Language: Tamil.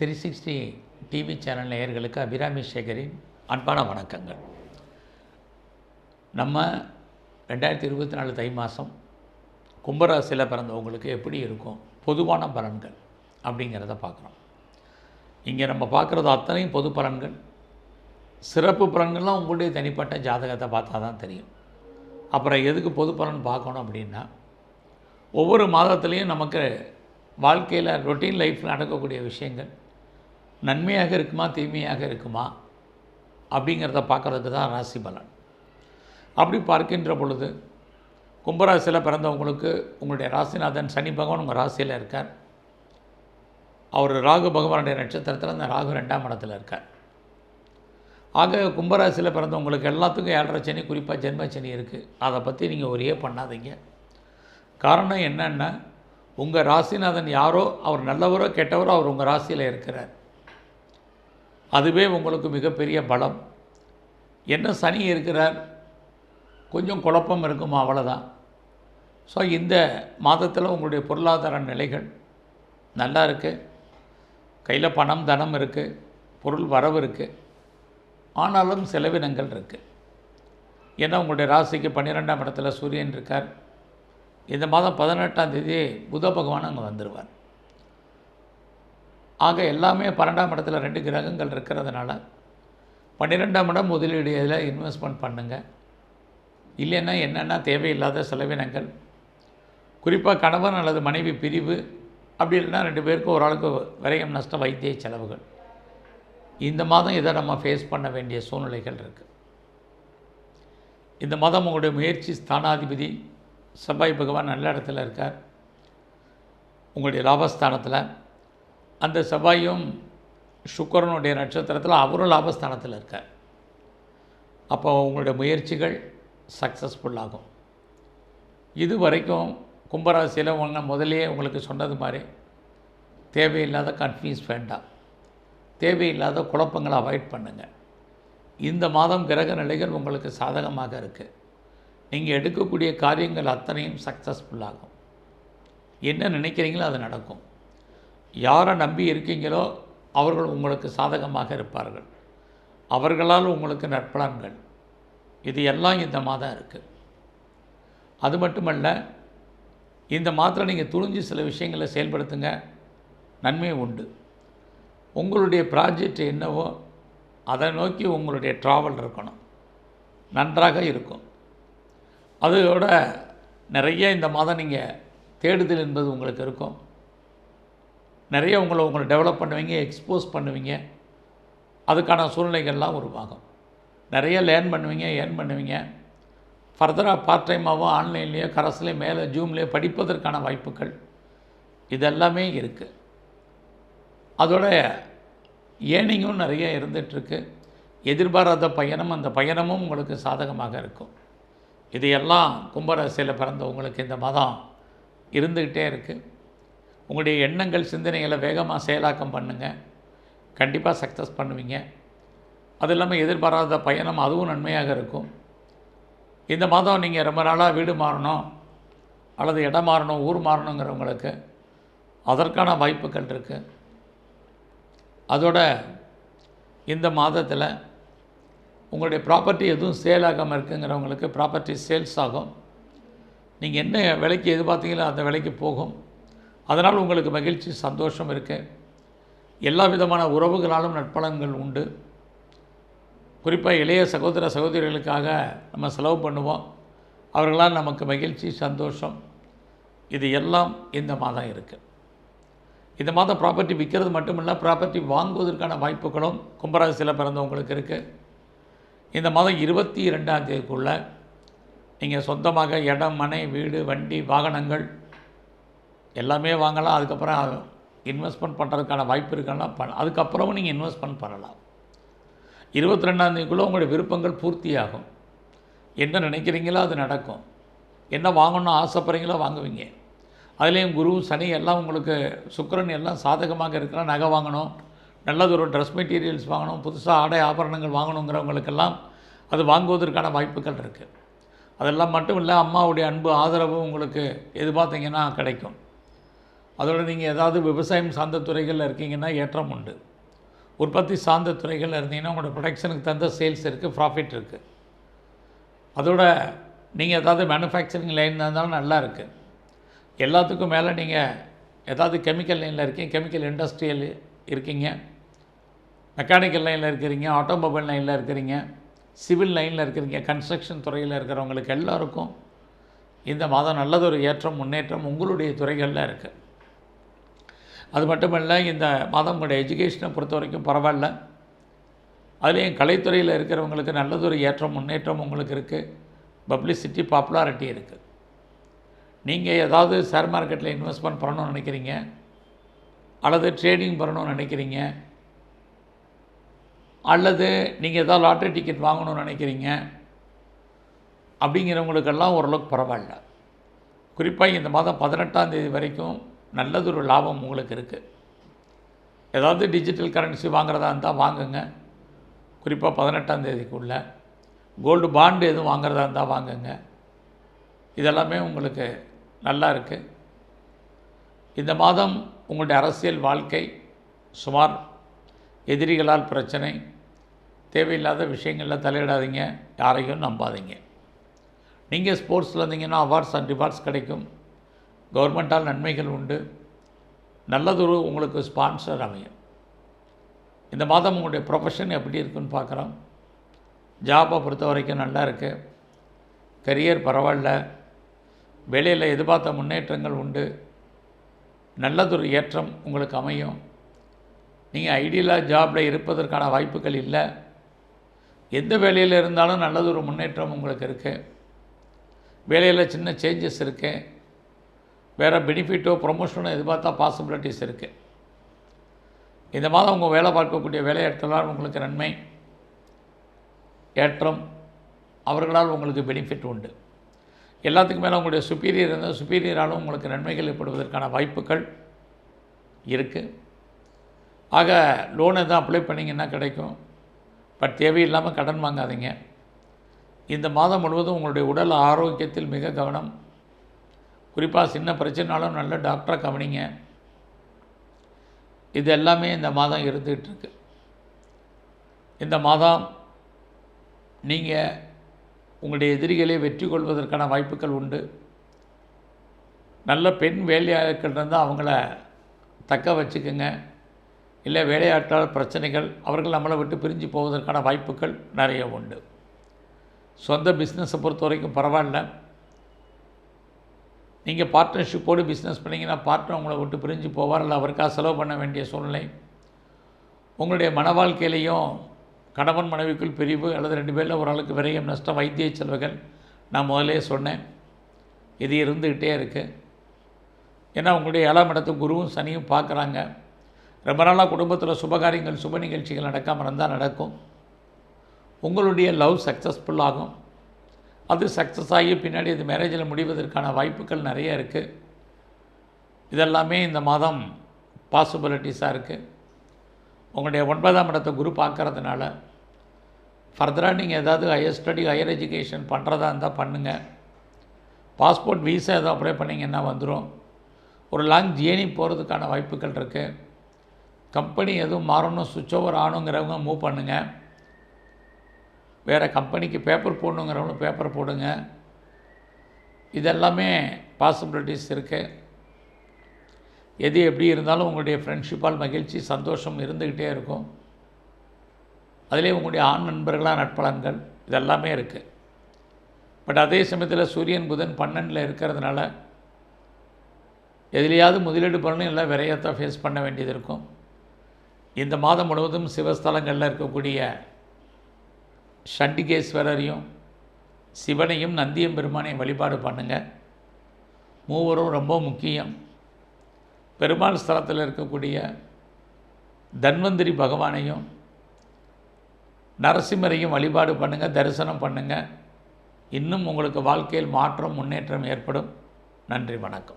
த்ரீ சிக்ஸ்டி டிவி சேனல் நேயர்களுக்கு அபிராமி சேகரின் அன்பான வணக்கங்கள். நம்ம ரெண்டாயிரத்தி இருபத்தி நாலு தை மாதம் கும்பராசியில் பிறந்தவங்களுக்கு எப்படி இருக்கும் பொதுவான பலன்கள் அப்படிங்கிறத பார்க்குறோம். இங்கே நம்ம பார்க்குறது அத்தனையும் பொது பலன்கள். சிறப்பு பலன்கள்லாம் உங்களுடைய தனிப்பட்ட ஜாதகத்தை பார்த்தா தான் தெரியும். அப்புறம் எதுக்கு பொது பலன் பார்க்கணும் அப்படின்னா ஒவ்வொரு மாதத்துலேயும் நமக்கு வாழ்க்கையில் ரொட்டீன் லைஃப்பில் நடக்கக்கூடிய விஷயங்கள் நன்மையாக இருக்குமா தீமையாக இருக்குமா? அப்படிங்கிறத பார்க்குறதுக்கு தான் ராசி பலன். அப்படி பார்க்கின்ற பொழுது கும்பராசியில் பிறந்தவங்களுக்கு உங்களுடைய ராசிநாதன் சனி பகவான் உங்கள் ராசியில் இருக்கார். அவர் ராகு பகவானுடைய நட்சத்திரத்தில் அந்த ராகு ரெண்டாம் இடத்துல இருக்கார். ஆக கும்பராசியில் பிறந்தவங்களுக்கு எல்லாத்துக்கும் ஏழரை சனி குறிப்பாக ஜென்மச்சனி இருக்குது அதை பற்றி நீங்கள் ஒரே பண்ணாதீங்க. காரணம் என்னென்னா உங்கள் ராசிநாதன் யாரோ அவர் நல்லவரோ கெட்டவரோ அவர் உங்கள் ராசியில் இருக்கிறார். அதுவே உங்களுக்கு மிகப்பெரிய பலம். என்ன சனி இருக்கிறார் கொஞ்சம் குழப்பம் இருக்குமா அவ்வளோதான் ஸோ இந்த மாதத்தில் உங்களுடைய பொருளாதார நிலைகள் நல்லா இருக்குது கையில் பணம் தனம் இருக்குது பொருள் வரவு இருக்குது ஆனாலும் செலவினங்கள் இருக்குது ஏன்னா உங்களுடைய ராசிக்கு பன்னிரெண்டாம் இடத்துல சூரியன் இருக்கார். இந்த மாதம் பதினெட்டாம் தேதி புத பகவான் அங்கே வந்துடுவார் ஆக எல்லாமே பன்னெண்டாம் இடத்துல ரெண்டு கிரகங்கள் இருக்கிறதுனால பன்னிரெண்டாம் இடம் முதலீடு இதில் இன்வெஸ்ட்மெண்ட் பண்ணுங்கள் இல்லைன்னா என்னென்னா தேவையில்லாத செலவினங்கள். குறிப்பாக கணவன் அல்லது மனைவி பிரிவு அப்படி இல்லைன்னா ரெண்டு பேருக்கும் ஓரளவுக்கு விரயம் நஷ்டம் வைத்திய செலவுகள். இந்த மாதம் இதை நம்ம ஃபேஸ் பண்ண வேண்டிய சூழ்நிலைகள் இருக்குது இந்த மாதம் உங்களுடைய முயற்சி ஸ்தானாதிபதி செவ்வாய் பகவான் நல்ல இடத்துல இருக்கார். உங்களுடைய லாபஸ்தானத்தில் அந்த செவ்வாயும் சுக்கரனுடைய நட்சத்திரத்தில் அவரும் லாபஸ்தானத்தில் இருக்கார். அப்போ உங்களுடைய முயற்சிகள் சக்ஸஸ்ஃபுல்லாகும் இது வரைக்கும் கும்பராசியில் ஒன்று முதலே உங்களுக்கு சொன்னது மாதிரி தேவையில்லாத கன்ஃபியூஸ் வேண்டாம். தேவையில்லாத குழப்பங்களை அவாய்ட் பண்ணுங்கள் இந்த மாதம் கிரக நிலைகள் உங்களுக்கு சாதகமாக இருக்குது நீங்கள் எடுக்கக்கூடிய காரியங்கள் அத்தனையும் சக்ஸஸ்ஃபுல்லாகும் என்ன நினைக்கிறீங்களோ அது நடக்கும். யாரை நம்பி இருக்கீங்களோ அவர்கள் உங்களுக்கு சாதகமாக இருப்பார்கள். அவர்களால் உங்களுக்கு நற்பலன்கள். இது எல்லாம் இந்த மாதம் இருக்குது அது மட்டுமல்ல இந்த மாதத்தில் நீங்கள் துணிஞ்சு சில விஷயங்களை செயல்படுத்துங்க. நன்மை உண்டு. உங்களுடைய ப்ராஜெக்ட் என்னவோ அதை நோக்கி உங்களுடைய ட்ராவல் இருக்கணும். நன்றாக இருக்கும். அதோட நிறைய இந்த மாதம் நீங்கள் தேடுதல் என்பது உங்களுக்கு இருக்கும். நிறைய உங்களை உங்களை டெவலப் பண்ணுவீங்க எக்ஸ்போஸ் பண்ணுவீங்க. அதுக்கான சூழ்நிலைகள்லாம் உருவாகும். நிறைய லேர்ன் பண்ணுவீங்க ஏர்ன் பண்ணுவீங்க. ஃபர்தராக பார்ட் டைமாகவோ ஆன்லைன்லேயோ கரஸ்லேயோ மேலே ஜூம்லேயோ படிப்பதற்கான வாய்ப்புகள் இதெல்லாமே இருக்குது அதோட ஏர்னிங்கும் நிறைய இருந்துகிட்ருக்கு எதிர்பாராத பயணம் அந்த பயணமும் உங்களுக்கு சாதகமாக இருக்கும். இதையெல்லாம் கும்பராசியில் பிறந்தவங்களுக்கு இந்த மதம் இருந்துக்கிட்டே இருக்குது உங்களுடைய எண்ணங்கள் சிந்தனைகளை வேகமாக செயலாக்கம் பண்ணுங்கள் கண்டிப்பாக சக்ஸஸ் பண்ணுவீங்க. அது இல்லாமல் எதிர்பாராத பயணம் அதுவும் நன்மையாக இருக்கும். இந்த மாதம் நீங்கள் ரொம்ப நாளாக வீடு மாறணும் அல்லது இடம் மாறணும் ஊர் மாறணுங்கிறவங்களுக்கு அதற்கான வாய்ப்புகள் இருக்குது அதோட இந்த மாதத்தில் உங்களுடைய ப்ராப்பர்ட்டி எதுவும் சேல் ஆகாமல் இருக்குங்கிறவங்களுக்கு ப்ராப்பர்ட்டி சேல்ஸ் ஆகும். நீங்கள் என்ன விலைக்கு எதிர்பார்த்தீங்களோ அந்த விலைக்கு போகும். அதனால் உங்களுக்கு மகிழ்ச்சி சந்தோஷம் இருக்குது எல்லா விதமான உறவுகளாலும் நட்பலங்கள் உண்டு. குறிப்பாக இளைய சகோதர சகோதரிகளுக்காக நம்ம செலவு பண்ணுவோம். அவர்களால் நமக்கு மகிழ்ச்சி சந்தோஷம் இது எல்லாம் இந்த மாதம் இருக்குது இந்த மாதம் ப்ராப்பர்ட்டி விற்கிறது மட்டும் இல்லை ப்ராப்பர்ட்டி வாங்குவதற்கான வாய்ப்புகளும் கும்பராசியில் பிறந்தவங்களுக்கு இருக்குது இந்த மாதம் இருபத்தி ரெண்டாம் தேதிக்குள்ளே நீங்கள் சொந்தமாக இடம் மனை வீடு வண்டி வாகனங்கள் எல்லாமே வாங்கலாம் அதுக்கப்புறம் இன்வெஸ்ட்மெண்ட் பண்ணுறதுக்கான வாய்ப்பு இருக்குன்னா பண்ண அதுக்கப்புறமும் நீங்கள் இன்வெஸ்ட்மெண்ட் பண்ணலாம். இருபத்தி ரெண்டாந்தேதிக்குள்ளே உங்களுடைய விருப்பங்கள் பூர்த்தியாகும். என்ன நினைக்கிறீங்களோ அது நடக்கும். என்ன வாங்கணும்னு ஆசைப்படுறீங்களோ வாங்குவீங்க. அதுலேயும் குரு சனி எல்லாம் உங்களுக்கு சுக்கரன் எல்லாம் சாதகமாக இருக்கலாம் நகை வாங்கணும் நல்லது ஒரு ட்ரெஸ் மெட்டீரியல்ஸ் வாங்கணும் புதுசாக ஆடை ஆபரணங்கள் வாங்கணுங்கிறவங்களுக்கெல்லாம் அது வாங்குவதற்கான வாய்ப்புகள் இருக்குது அதெல்லாம் மட்டும் இல்லை அம்மாவுடைய அன்பு ஆதரவும் உங்களுக்கு எதிர்பார்த்தீங்கன்னா கிடைக்கும். அதோட நீங்கள் ஏதாவது விவசாயம் சார்ந்த துறைகளில் இருக்கீங்கன்னா ஏற்றம் உண்டு. உற்பத்தி சார்ந்த துறைகளில் இருந்தீங்கன்னா உங்களோட ப்ரொடக்ஷனுக்கு தகுந்த சேல்ஸ் இருக்குது ப்ராஃபிட் இருக்குது அதோட நீங்கள் ஏதாவது மேனுஃபேக்சரிங் லைன் இருந்தாலும் நல்லா இருக்குது எல்லாத்துக்கும் மேலே நீங்கள் ஏதாவது கெமிக்கல் லைனில் இருக்கீங்க கெமிக்கல் இண்டஸ்ட்ரியல் இருக்கீங்க மெக்கானிக்கல் லைனில் இருக்கிறீங்க ஆட்டோமொபைல் லைனில் இருக்கிறீங்க சிவில் லைனில் இருக்கிறீங்க கன்ஸ்ட்ரக்ஷன் துறையில் இருக்கிறவங்களுக்கு எல்லாருக்கும் இந்த மாதம் நல்லதொரு ஏற்றம் முன்னேற்றம் உங்களுடைய துறைகளில் இருக்குது அது மட்டுமல்ல இந்த மாதம் உங்களுடைய எஜுகேஷனை பொறுத்த வரைக்கும் பரவாயில்ல. அதுலேயும் கலைத்துறையில் இருக்கிறவங்களுக்கு நல்லதொரு ஏற்றம் முன்னேற்றம் உங்களுக்கு இருக்குது பப்ளிசிட்டி பாப்புலாரிட்டி இருக்குது நீங்கள் ஏதாவது ஷேர் மார்க்கெட்டில் இன்வெஸ்ட்மெண்ட் பண்ணணும்னு நினைக்கிறீங்க அல்லது ட்ரேடிங் பண்ணணும்னு நினைக்கிறீங்க அல்லது நீங்கள் ஏதாவது லாட்ரி டிக்கெட் வாங்கணும்னு நினைக்கிறீங்க அப்படிங்கிறவங்களுக்கெல்லாம் ஓரளவுக்கு பரவாயில்ல. குறிப்பாக இந்த மாதம் பதினெட்டாம் தேதி வரைக்கும் நல்லதொரு லாபம் உங்களுக்கு இருக்குது ஏதாவது டிஜிட்டல் கரன்சி வாங்குறதா இருந்தால் வாங்குங்க. குறிப்பாக பதினெட்டாம் தேதிக்குள்ளே கோல்டு பாண்டு எதுவும் வாங்குறதா இருந்தால் வாங்குங்க. இதெல்லாமே உங்களுக்கு நல்லா இருக்குது இந்த மாதம் உங்களுடைய அரசியல் வாழ்க்கை சுமார் எதிரிகளால் பிரச்சனை தேவையில்லாத விஷயங்களில் தலையிடாதீங்க யாரையும் நம்பாதீங்க. நீங்கள் ஸ்போர்ட்ஸில் இருந்தீங்கன்னா அவார்ட்ஸ் அண்ட் ரிவார்ட்ஸ் கிடைக்கும். கவர்மெண்ட்டால் நன்மைகள் உண்டு. நல்லதொரு உங்களுக்கு ஸ்பான்சர் அமையும். இந்த மாதம் உங்களுடைய ப்ரொஃபஷன் எப்படி இருக்குன்னு பார்க்குறோம். ஜாபை பொறுத்த வரைக்கும் நல்லா இருக்குது கரியர் பரவாயில்ல. வேலையில் எதிர்பார்த்த முன்னேற்றங்கள் உண்டு. நல்லதொரு ஏற்றம் உங்களுக்கு அமையும். நீங்கள் ஐடியலாக ஜாபில் இருப்பதற்கான வாய்ப்புகள் இல்லை. எந்த வேலையில் இருந்தாலும் நல்லதொரு முன்னேற்றம் உங்களுக்கு இருக்குது வேலையில் சின்ன சேஞ்சஸ் இருக்குது வேறு பெனிஃபிட்டோ ப்ரொமோஷனோ எதிர்பார்த்தா பாசிபிலிட்டிஸ் இருக்குது இந்த மாதம் உங்கள் வேலை பார்க்கக்கூடிய வேலையாட்களால் உங்களுக்கு நன்மை ஏற்றம் அவர்களால் உங்களுக்கு பெனிஃபிட் உண்டு. எல்லாத்துக்கும் மேலே உங்களுடைய சுப்பீரியர் இருந்தால் சுப்பீரியராலும் உங்களுக்கு நன்மைகள் ஏற்படுவதற்கான வாய்ப்புகள் இருக்குது ஆக லோன் எதுவும் அப்ளை பண்ணிங்கன்னா கிடைக்கும்? பட் தேவையில்லாமல் கடன் வாங்காதீங்க. இந்த மாதம் முழுவதும் உங்களுடைய உடல் ஆரோக்கியத்தில் மிக கவனம் குறிப்பாக சின்ன பிரச்சனைனாலும் நல்ல டாக்டரை கவனிங்க. இது எல்லாமே இந்த மாதம் இருந்துகிட்டு இருக்கு இந்த மாதம் நீங்கள் உங்களுடைய எதிரிகளை வெற்றி கொள்வதற்கான வாய்ப்புகள் உண்டு. நல்ல பெண் வேலையாட்கள் இருந்தால் அவங்கள தக்க வச்சுக்கோங்க. இல்லை வேலையாட்டால் பிரச்சனைகள் அவர்கள் நம்மளை விட்டு பிரிஞ்சு போவதற்கான வாய்ப்புகள் நிறைய உண்டு. சொந்த பிஸ்னஸை பொறுத்த வரைக்கும் பரவாயில்ல. நீங்கள் பார்ட்னர்ஷிப்போடு பிஸ்னஸ் பண்ணிங்கன்னா பார்ட்னர் உங்களை விட்டு பிரிஞ்சு போவார். இல்லை அவருக்காக செலவு பண்ண வேண்டிய சூழ்நிலை. உங்களுடைய மன வாழ்க்கையிலையும் கணவன் மனைவிக்குள் பிரிவு அல்லது ரெண்டு பேரில் ஒரு ஆளுக்கு நஷ்டம் வைத்திய செலவுகள் நான் முதலே சொன்னேன். இது இருந்துக்கிட்டே இருக்குது ஏன்னா உங்களுடைய ஏழாம் இடத்து குருவும் சனியும் பார்க்குறாங்க. ரொம்ப நாளாக குடும்பத்தில் சுபகாரியங்கள் சுப நிகழ்ச்சிகள் நடக்காமல் இருந்தால் நடக்கும். உங்களுடைய லவ் சக்ஸஸ்ஃபுல் ஆகும். அது சக்ஸஸ் ஆகி பின்னாடி அது மேரேஜில் முடிவதற்கான வாய்ப்புகள் நிறைய இருக்குது இதெல்லாமே இந்த மாதம் பாசிபிலிட்டிஸாக இருக்குது உங்களுடைய ஒன்பதாம் இடத்தை குரு பார்க்கறதுனால ஃபர்தராக நீங்கள் ஏதாவது ஹையர் ஸ்டடி ஹையர் எஜுகேஷன் பண்ணுறதா இருந்தால் பண்ணுங்கள் பாஸ்போர்ட் வீசா எதுவும் அப்ளை பண்ணிங்கன்னா வந்துடும் ஒரு லாங் ஜேர்னி போகிறதுக்கான வாய்ப்புகள் இருக்குது கம்பெனி எதுவும் மாறணும் சுவிட்ச் ஓவர் ஆகணுங்கிறவங்க மூவ் பண்ணுங்கள் வேறு கம்பெனிக்கு பேப்பர் போடணுங்கிறவங்களும் பேப்பர் போடுங்க. இதெல்லாமே பாசிபிலிட்டிஸ் இருக்குது எது எப்படி இருந்தாலும் உங்களுடைய ஃப்ரெண்ட்ஷிப்பால் மகிழ்ச்சி சந்தோஷம் இருந்துக்கிட்டே இருக்கும். அதிலே உங்களுடைய ஆண் நண்பர்களாக நட்பலன்கள் இதெல்லாமே இருக்குது பட் அதே சமயத்தில் சூரியன் புதன் பன்னெண்டில் இருக்கிறதுனால எதுலையாவது முதலீடு பண்ணணும் இல்லை விரையத்தை ஃபேஸ் பண்ண வேண்டியது இருக்கும். இந்த மாதம் முழுவதும் சிவஸ்தலங்களில் இருக்கக்கூடிய சண்டிகேஸ்வரரையும் சிவனையும் நந்தியம் பெருமானையும் வழிபாடு பண்ணுங்கள் மூவரும் ரொம்ப முக்கியம். பெருமாள் ஸ்தலத்தில் இருக்கக்கூடிய தன்வந்திரி பகவானையும் நரசிம்மரையும் வழிபாடு பண்ணுங்கள் தரிசனம் பண்ணுங்கள் இன்னும் உங்களுக்கு வாழ்க்கையில் மாற்றம் முன்னேற்றம் ஏற்படும். நன்றி வணக்கம்.